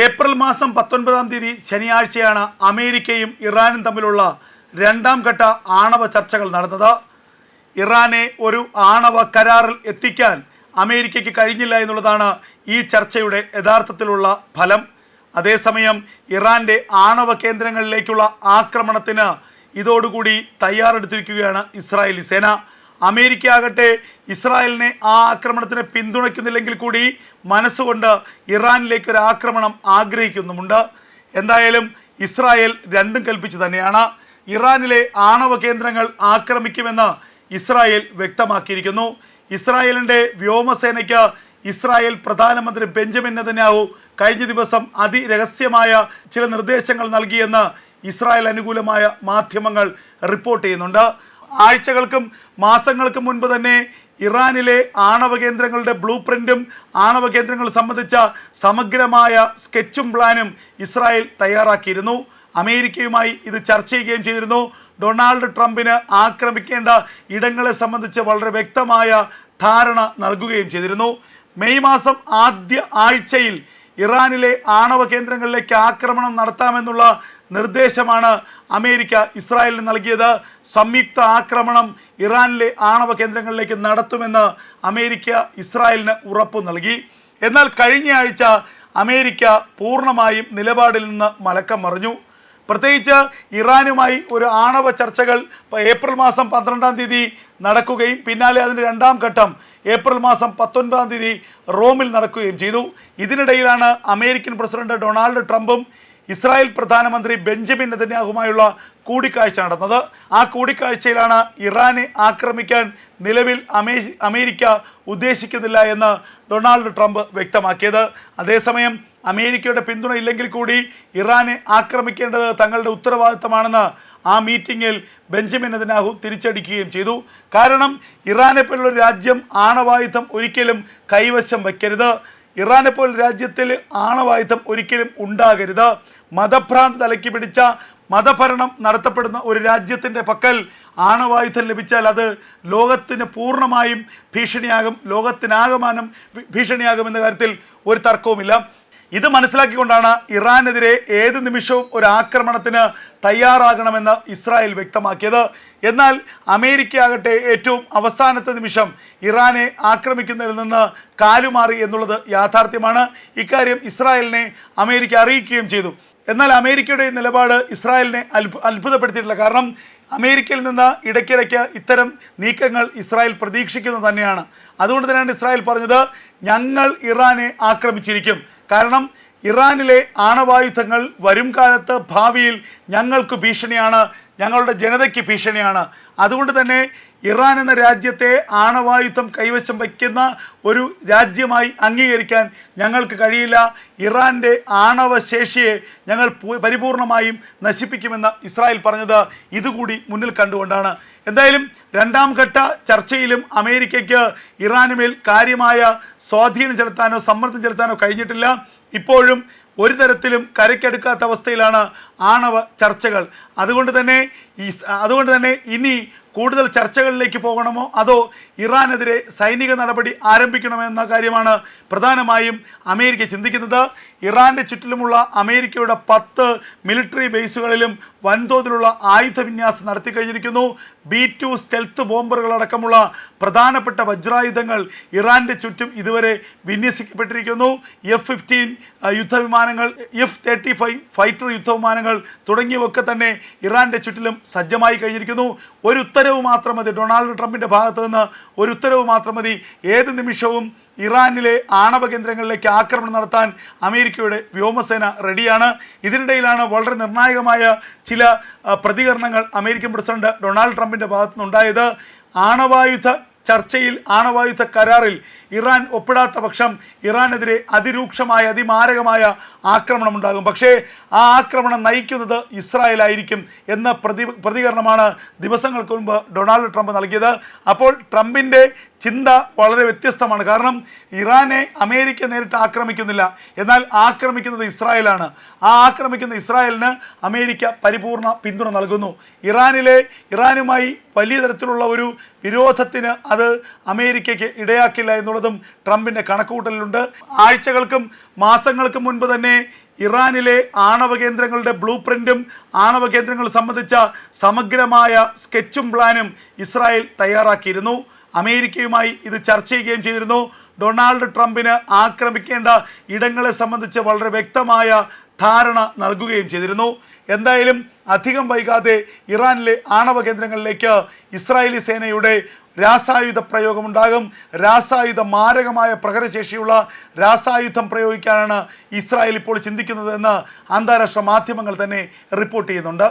April മാസം പത്തൊൻപതാം തീയതി ശനിയാഴ്ചയാണ് അമേരിക്കയും ഇറാനും തമ്മിലുള്ള രണ്ടാം ഘട്ട ആണവ ചർച്ചകൾ നടന്നത്. ഇറാനെ ഒരു ആണവ കരാറിൽ എത്തിക്കാൻ അമേരിക്കയ്ക്ക് കഴിഞ്ഞില്ല എന്നുള്ളതാണ് ഈ ചർച്ചയുടെ യഥാർത്ഥത്തിലുള്ള ഫലം. അതേസമയം ഇറാന്റെ ആണവ കേന്ദ്രങ്ങളിലേക്കുള്ള ആക്രമണത്തിന് ഇതോടുകൂടി തയ്യാറെടുത്തിരിക്കുകയാണ് ഇസ്രായേലി സേന. അമേരിക്ക ആകട്ടെ ഇസ്രായേലിനെ ആ ആക്രമണത്തിന് പിന്തുണയ്ക്കുന്നില്ലെങ്കിൽ കൂടി മനസ്സുകൊണ്ട് ഇറാനിലേക്ക് ഒരു ആക്രമണം ആഗ്രഹിക്കുന്നുമുണ്ട്. എന്തായാലും ഇസ്രായേൽ രണ്ടും കൽപ്പിച്ചു തന്നെയാണ്. ഇറാനിലെ ആണവ കേന്ദ്രങ്ങൾ ആക്രമിക്കുമെന്ന് ഇസ്രായേൽ വ്യക്തമാക്കിയിരിക്കുന്നു. ഇസ്രായേലിന്റെ വ്യോമസേനയ്ക്ക് ഇസ്രായേൽ പ്രധാനമന്ത്രി ബെഞ്ചമിൻ നെതന്യാഹു കഴിഞ്ഞ ദിവസം അതിരഹസ്യമായ ചില നിർദ്ദേശങ്ങൾ നൽകിയെന്ന് ഇസ്രായേൽ അനുകൂലമായ മാധ്യമങ്ങൾ റിപ്പോർട്ട് ചെയ്യുന്നുണ്ട്. ആഴ്ചകൾക്കും മാസങ്ങൾക്കും മുൻപ് തന്നെ ഇറാനിലെ ആണവ കേന്ദ്രങ്ങളുടെ ബ്ലൂ പ്രിന്റും ആണവ കേന്ദ്രങ്ങൾ സംബന്ധിച്ച സമഗ്രമായ സ്കെച്ചും പ്ലാനും ഇസ്രായേൽ തയ്യാറാക്കിയിരുന്നു. അമേരിക്കയുമായി ഇത് ചർച്ച ചെയ്യുകയും ചെയ്തിരുന്നു. ഡൊണാൾഡ് ട്രംപിന് ആക്രമിക്കേണ്ട ഇടങ്ങളെ സംബന്ധിച്ച് വളരെ വ്യക്തമായ ധാരണ നൽകുകയും ചെയ്തിരുന്നു. മെയ് മാസം ആദ്യ ആഴ്ചയിൽ ഇറാനിലെ ആണവ കേന്ദ്രങ്ങളിലേക്ക് ആക്രമണം നടത്താമെന്നുള്ള നിർദ്ദേശമാണ് അമേരിക്ക ഇസ്രായേലിന് നൽകിയത്. സംയുക്ത ആക്രമണം ഇറാനിലെ ആണവ കേന്ദ്രങ്ങളിലേക്ക് നടത്തുമെന്ന് അമേരിക്ക ഇസ്രായേലിന് ഉറപ്പ് നൽകി. എന്നാൽ കഴിഞ്ഞയാഴ്ച അമേരിക്ക പൂർണമായും നിലപാടിൽ നിന്ന് മലക്കം മറിഞ്ഞു. പ്രത്യേകിച്ച് ഇറാനുമായി ഒരു ആണവ ചർച്ചകൾ ഏപ്രിൽ മാസം പന്ത്രണ്ടാം തീയതി നടക്കുകയും പിന്നാലെ അതിന്റെ രണ്ടാം ഘട്ടം ഏപ്രിൽ മാസം പത്തൊൻപതാം തീയതി റോമിൽ നടക്കുകയും ചെയ്തു. ഇതിനിടയിലാണ് അമേരിക്കൻ പ്രസിഡന്റ് ഡൊണാൾഡ് ട്രംപും ഇസ്രായേൽ പ്രധാനമന്ത്രി ബെഞ്ചമിൻ നെതന്യാഹുമായുള്ള കൂടിക്കാഴ്ച നടന്നത്. ആ കൂടിക്കാഴ്ചയിലാണ് ഇറാനെ ആക്രമിക്കാൻ നിലവിൽ അമേ അമേരിക്ക ഉദ്ദേശിക്കുന്നില്ല എന്ന് ഡൊണാൾഡ് ട്രംപ് വ്യക്തമാക്കിയത്. അതേസമയം അമേരിക്കയുടെ പിന്തുണ ഇല്ലെങ്കിൽ കൂടി ഇറാനെ ആക്രമിക്കേണ്ടത് തങ്ങളുടെ ഉത്തരവാദിത്തമാണെന്ന് ആ മീറ്റിങ്ങിൽ ബെഞ്ചമിൻ നെതന്യാഹു തിരിച്ചടിക്കുകയും ചെയ്തു. കാരണം ഇറാനെ പോലുള്ള രാജ്യം ആണവായുധം ഒരിക്കലും കൈവശം വയ്ക്കരുത്. ഇറാനെ പോലെ രാജ്യത്തിൽ ആണവായുധം ഒരിക്കലും ഉണ്ടാകരുത്. മതഭ്രാന്ത് തലയ്ക്ക് പിടിച്ച മതഭരണം നടത്തപ്പെടുന്ന ഒരു രാജ്യത്തിന്റെ പക്കൽ ആണവായുധം ലഭിച്ചാൽ അത് ലോകത്തിന് പൂർണമായും ഭീഷണിയാകും ലോകത്തിനാകമാനം ഭീഷണിയാകും എന്ന കാര്യത്തിൽ ഒരു തർക്കവുമില്ല. ഇത് മനസ്സിലാക്കിക്കൊണ്ടാണ് ഇറാനെതിരെ ഏത് നിമിഷവും ഒരു ആക്രമണത്തിന് തയ്യാറാകണമെന്ന് ഇസ്രായേൽ വ്യക്തമാക്കിയത്. എന്നാൽ അമേരിക്ക ആകട്ടെ ഏറ്റവും അവസാനത്തെ നിമിഷം ഇറാനെ ആക്രമിക്കുന്നതിൽ നിന്ന് കാലുമാറി എന്നുള്ളത് യാഥാർത്ഥ്യമാണ്. ഇക്കാര്യം ഇസ്രായേലിനെ അമേരിക്ക അറിയിക്കുകയും ചെയ്തു. എന്നാൽ അമേരിക്കയുടെ നിലപാട് ഇസ്രായേലിനെ അത്ഭു അത്ഭുതപ്പെടുത്തിയിട്ടില്ല. കാരണം അമേരിക്കയിൽ നിന്ന് ഇടയ്ക്കിടയ്ക്ക് ഇത്തരം നീക്കങ്ങൾ ഇസ്രായേൽ പ്രതീക്ഷിക്കുന്നത് തന്നെയാണ്. അതുകൊണ്ട് തന്നെയാണ് ഇസ്രായേൽ പറഞ്ഞത് ഞങ്ങൾ ഇറാനെ ആക്രമിച്ചിരിക്കും. കാരണം ഇറാനിലെ ആണവായുധങ്ങൾ വരും കാലത്ത് ഭാവിയിൽ ഞങ്ങൾക്ക് ഭീഷണിയാണ് ഞങ്ങളുടെ ജനതയ്ക്ക് ഭീഷണിയാണ്. അതുകൊണ്ട് തന്നെ ഇറാൻ എന്ന രാജ്യത്തെ ആണവായുധം കൈവശം വയ്ക്കുന്ന ഒരു രാജ്യമായി അംഗീകരിക്കാൻ ഞങ്ങൾക്ക് കഴിയില്ല. ഇറാന്റെ ആണവ ശേഷിയെ ഞങ്ങൾ പരിപൂർണമായും നശിപ്പിക്കുമെന്ന് ഇസ്രായേൽ പറഞ്ഞത് ഇതുകൂടി മുന്നിൽ കണ്ടുകൊണ്ടാണ്. എന്തായാലും രണ്ടാം ഘട്ട ചർച്ചയിലും അമേരിക്കയ്ക്ക് ഇറാനുമേൽ കാര്യമായ സ്വാധീനം ചെലുത്താനോ സമ്മർദ്ദം ചെലുത്താനോ കഴിഞ്ഞിട്ടില്ല. ഇപ്പോഴും ഒരു തരത്തിലും കരയ്ക്കടുക്കാത്ത അവസ്ഥയിലാണ് ആണവ ചർച്ചകൾ. അതുകൊണ്ട് തന്നെ ഈ അതുകൊണ്ട് തന്നെ ഇനി കൂടുതൽ ചർച്ചകളിലേക്ക് പോകണമോ? അതോ ഇറാനെതിരെ സൈനിക നടപടി ആരംഭിക്കണമോ എന്ന കാര്യമാണ് പ്രധാനമായും അമേരിക്ക ചിന്തിക്കുന്നത്. ഇറാന്റെ ചുറ്റിലുമുള്ള അമേരിക്കയുടെ പത്ത് മിലിറ്ററി ബേസുകളിലും വൻതോതിലുള്ള ആയുധ വിന്യാസം നടത്തി കഴിഞ്ഞിരിക്കുന്നു ബി ടു സ്റ്റെൽത്ത് ബോംബറുകളടക്കമുള്ള പ്രധാനപ്പെട്ട വജ്രായുധങ്ങൾ ഇറാന്റെ ചുറ്റും ഇതുവരെ വിന്യസിക്കപ്പെട്ടിരിക്കുന്നു. എഫ് ഫിഫ്റ്റീൻ യുദ്ധവിമാനങ്ങൾ എഫ് തേർട്ടി ഫൈവ് ഫൈറ്റർ യുദ്ധവിമാനങ്ങൾ തുടങ്ങിയവയൊക്കെ തന്നെ ഇറാന്റെ ചുറ്റിലും സജ്ജമായി കഴിഞ്ഞിരിക്കുന്നു. ഒരു ഉത്തരവ് മാത്രം മതി ഡൊണാൾഡ് ട്രംപിന്റെ ഭാഗത്ത് നിന്ന് ഒരു ഉത്തരവ് മാത്രം മതി. ഏത് നിമിഷവും ഇറാനിലെ ആണവ കേന്ദ്രങ്ങളിലേക്ക് ആക്രമണം നടത്താൻ അമേരിക്കയുടെ വ്യോമസേന റെഡിയാണ്. ഇതിനിടയിലാണ് വളരെ നിർണായകമായ ചില പ്രതികരണങ്ങൾ അമേരിക്കൻ പ്രസിഡന്റ് ഡൊണാൾഡ് ട്രംപിന്റെ ഭാഗത്തു നിന്നുണ്ടായത് ആണവായുധ ചർച്ചയിൽ ആണവായുധ കരാറിൽ ഇറാൻ ഒപ്പിടാത്ത പക്ഷം ഇറാനെതിരെ അതിരൂക്ഷമായ അതിമാരകമായ ആക്രമണം ഉണ്ടാകും. പക്ഷേ ആ ആക്രമണം നയിക്കുന്നത് ഇസ്രായേലായിരിക്കും എന്ന പ്രതി പ്രതികരണമാണ് ദിവസങ്ങൾക്ക് മുൻപ് ഡൊണാൾഡ് ട്രംപ് നൽകിയത്. അപ്പോൾ ട്രംപിന്റെ ചിന്ത വളരെ വ്യത്യസ്തമാണ്. കാരണം ഇറാനെ അമേരിക്ക നേരിട്ട് ആക്രമിക്കുന്നില്ല. എന്നാൽ ആക്രമിക്കുന്നത് ഇസ്രായേലാണ്. ആ ആക്രമിക്കുന്ന ഇസ്രായേലിന് അമേരിക്ക പരിപൂർണ പിന്തുണ നൽകുന്നു. ഇറാനിലെ ഇറാനുമായി വലിയ തരത്തിലുള്ള ഒരു വിരോധത്തിന് അത് അമേരിക്കയ്ക്ക് ഇടയാക്കില്ല എന്നുള്ളതും ട്രംപിന്റെ കണക്കുകൂട്ടലിലുണ്ട്. ആഴ്ചകൾക്കും മാസങ്ങൾക്കും മുൻപ് തന്നെ ഇറാനിലെ ആണവ കേന്ദ്രങ്ങളുടെ ബ്ലൂ പ്രിന്റും ആണവ കേന്ദ്രങ്ങൾ സംബന്ധിച്ച സമഗ്രമായ സ്കെച്ചും പ്ലാനും ഇസ്രായേൽ തയ്യാറാക്കിയിരുന്നു. അമേരിക്കയുമായി ഇത് ചർച്ച ചെയ്യുകയും ചെയ്തിരുന്നു. ഡൊണാൾഡ് ട്രംപിന് ആക്രമിക്കേണ്ട ഇടങ്ങളെ സംബന്ധിച്ച് വളരെ വ്യക്തമായ ധാരണ നൽകുകയും ചെയ്തിരുന്നു. എന്തായാലും അധികം വൈകാതെ ഇറാനിലെ ആണവ കേന്ദ്രങ്ങളിലേക്ക് ഇസ്രായേലി സേനയുടെ രാസായുധ പ്രയോഗമുണ്ടാകും. രാസായുധ മാരകമായ പ്രഹരശേഷിയുള്ള രാസായുധം പ്രയോഗിക്കാനാണ് ഇസ്രായേൽ ഇപ്പോൾ ചിന്തിക്കുന്നതെന്ന് അന്താരാഷ്ട്ര മാധ്യമങ്ങൾ തന്നെ റിപ്പോർട്ട് ചെയ്യുന്നുണ്ട്.